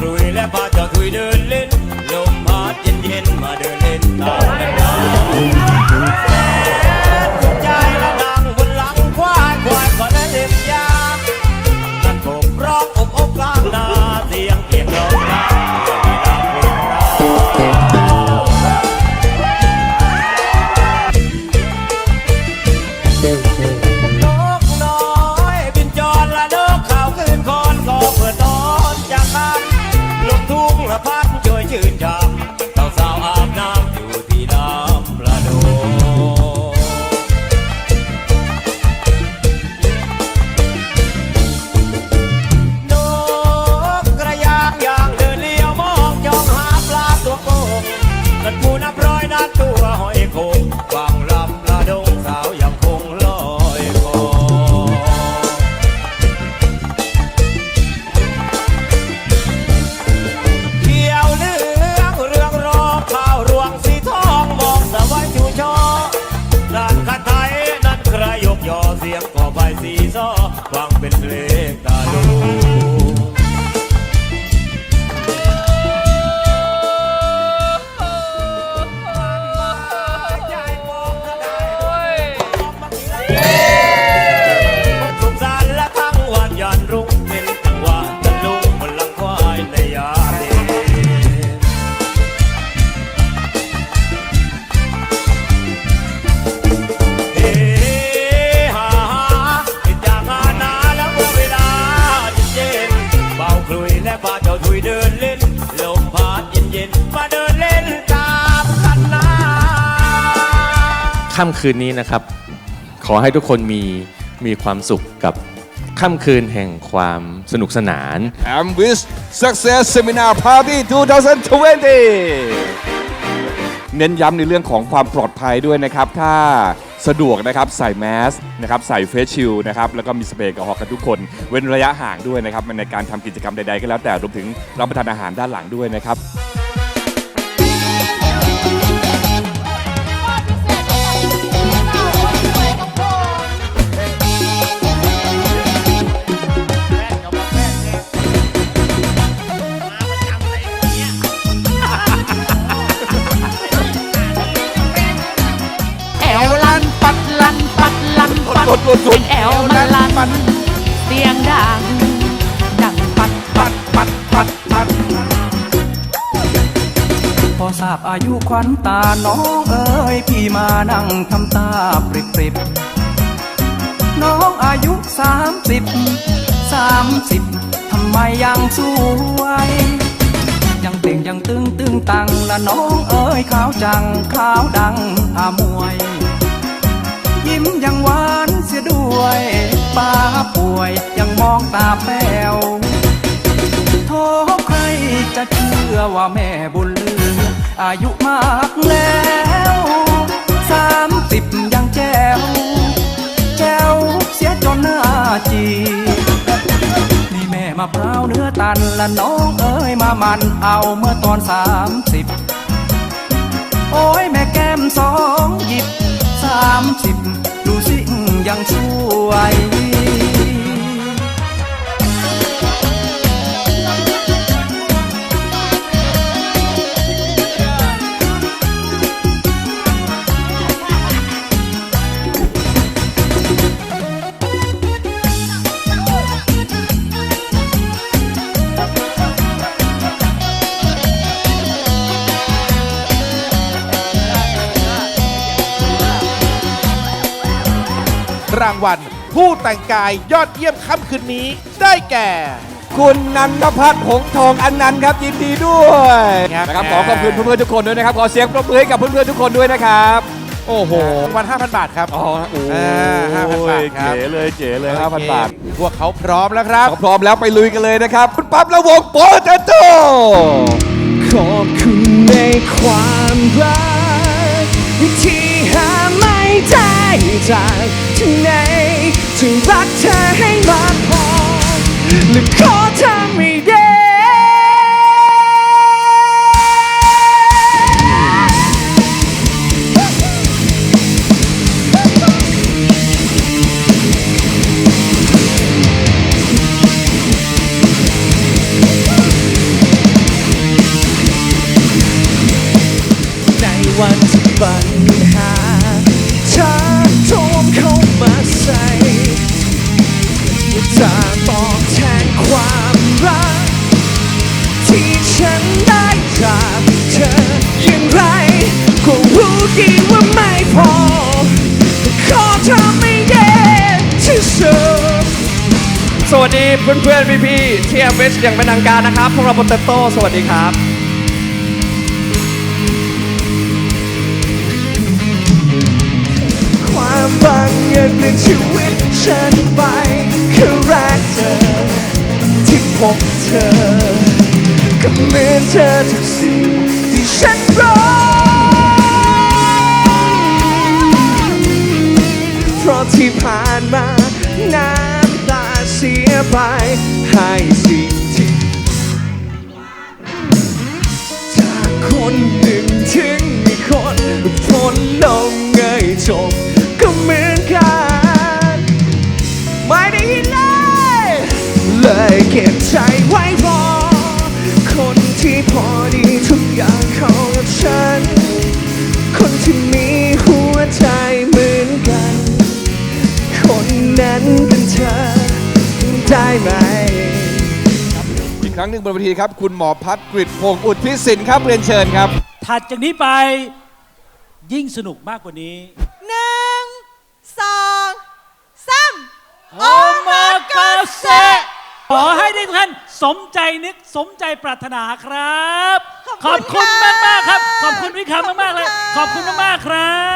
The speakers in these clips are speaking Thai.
คลุยและพาเจ้าถุยเดิน ค่ำคืนนี้นะครับ ขอให้ทุกคนมีมีความสุขกับค่ำคืนแห่งความสนุกสนาน a m w i s Success Seminar Party 2020 เน้นย้ำในเรื่องของความปลอดภัยด้วยนะครับ ถ้าสะดวกนะครับใส่แมสนะครับใส่เฟสชิลนะครับแล้วก็มีสเปรย์แอลกอฮอล์กันทุกคน เว้นระยะห่างด้วยนะครับในการทำกิจกรรมใดๆก็แล้วแต่รวมถึงรับประทานอาหารด้านหลังด้วยนะครับ สุดหลุดหลุดเป็นแอวมันลันเสียงดัง ดังปัดปัดปัดปัดปัดพอทราบอายุขวัญตาน้องเอ๋ยพี่มานั่งทำตาปริบปริบน้องอายุสามสิบสามสิบทำไมยังสวยยังเต่งยังตึงตึงตังละน้องเอ๋ยขาวจังขาวดังอามวย ยิ้มยังหวาน วยป้าป่วยยังมองตาแป้วโทษใครจะเชื่อว่าแม่บุญลืออายุมากแล้วสามสิบยังแจวแจวเสียจนหน้าจีนี่แม่มาพร้าวเนื้อตันละน้องเอ้ยมามันเอาเมื่อตอนสามสิบโอ้ยแม่แก้มสองหยิบสามสิบ ดูสิยังสวย รางวัล ผู้แต่งกายยอดเยี่ยมค่ำคืนนี้ได้แก่ คุณนันทพัฒน์หงส์ทองอันนันต์ครับยินดีด้วยครับ นะครับขอขอบคุณเพื่อนๆทุกคนด้วยนะครับขอเสียงปรบมือให้กับเพื่อนๆทุกคนด้วยนะครับโอ้โหรางวัล5,000 บาทครับ อ๋อโอ้อ่า5,000บาทครับ เก๋เลยเก๋เลย5,000บาทพวกเขาพร้อมแล้วครับ พร้อมแล้วไปลุยกันเลยนะครับ คุณปั๊บและวงโปเตโต้ขอบคุณในความรักที่หาไม่ได้จาก ที่ไหนถึงรักเธอให้มากพอและขอทำไม่ได้ในวันที่ปัญ สวัสดีเพื่อนๆพี่ๆที่ m อ s อย่างเป็นทางการนะครับพวกเราโปเตโต้สวัสดีครับความบังเอิญเปลี่ยนชีวิตฉันไปคือแรกเธอที่พบเธอก็เหมือนเธอทุกสิ่งที่ฉันรอเพราะที่ผ่านมาน้ำ ตาเสียไป ให้สิ่งที่จากคนหนึ่งถึงอีกคนพ้นลงเงยจบก็เหมือนกัน ไม่ได้ยินเลย เลยเก็บใจไว้รอคนที่พอดีทุกอย่างเขากับฉัน คนที่มี ได้ไหม อีกครั้งหนึ่งบนเวทีครับ คุณหมอพัฒน์กฤษพงศ์อุดพิสินครับเรียนเชิญครับ ถัดจากนี้ไปยิ่งสนุกมากกว่านี้ หนึ่งสองสามโอมากาเซขอให้ได้ทุกท่านสมใจนึกสมใจปรารถนาครับ ขอบคุณมากมากๆครับ ขอบคุณพี่คำมากๆเลย ขอบคุณมากๆครับ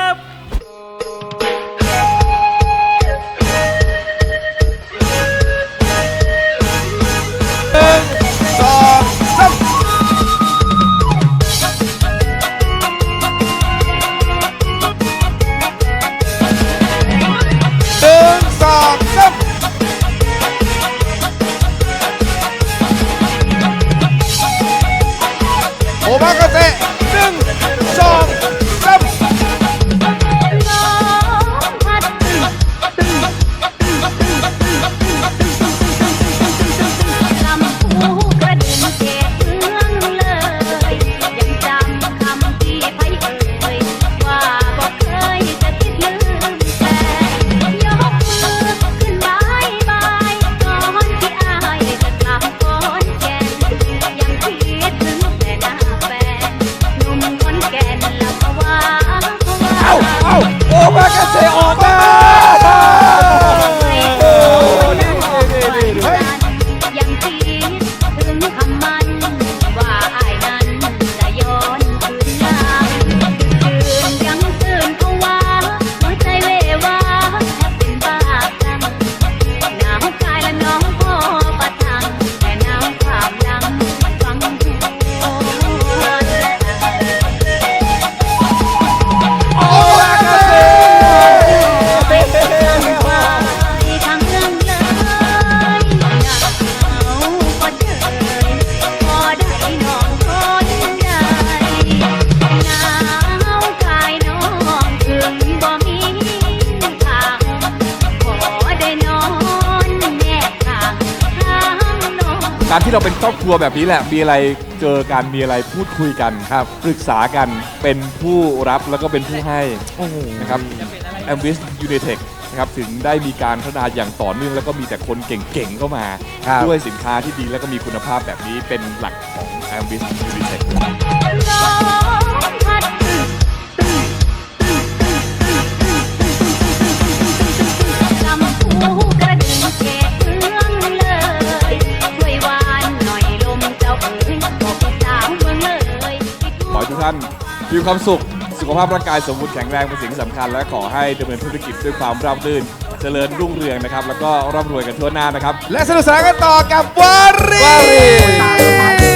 การที่เราเป็นครอบครัวแบบนี้แหละ มีอะไรเจอกันมีอะไรพูดคุยกันครับปรึกษากันเป็นผู้รับแล้วก็เป็นผู้ให้นะครับแอมบิสยูเนเทคนะครับถึงได้มีการพัฒนาอย่างต่อเนื่องแล้วก็มีแต่คนเก่งๆเข้ามาด้วยสินค้าที่ดีแล้วก็มีคุณภาพแบบนี้เป็นหลักของแอมบิสยูเนเทคร้ ทุกท่านมีความสุข สุขภาพร่างกายสมบูรณ์แข็งแรงเป็นสิ่งที่สำคัญ และขอให้ดำเนินธุรกิจด้วยความราบรื่น เจริญรุ่งเรืองนะครับ แล้วก็ร่ำรวยกันทั่วหน้านะครับ และสนุกสนานกันต่อกับวารีวารี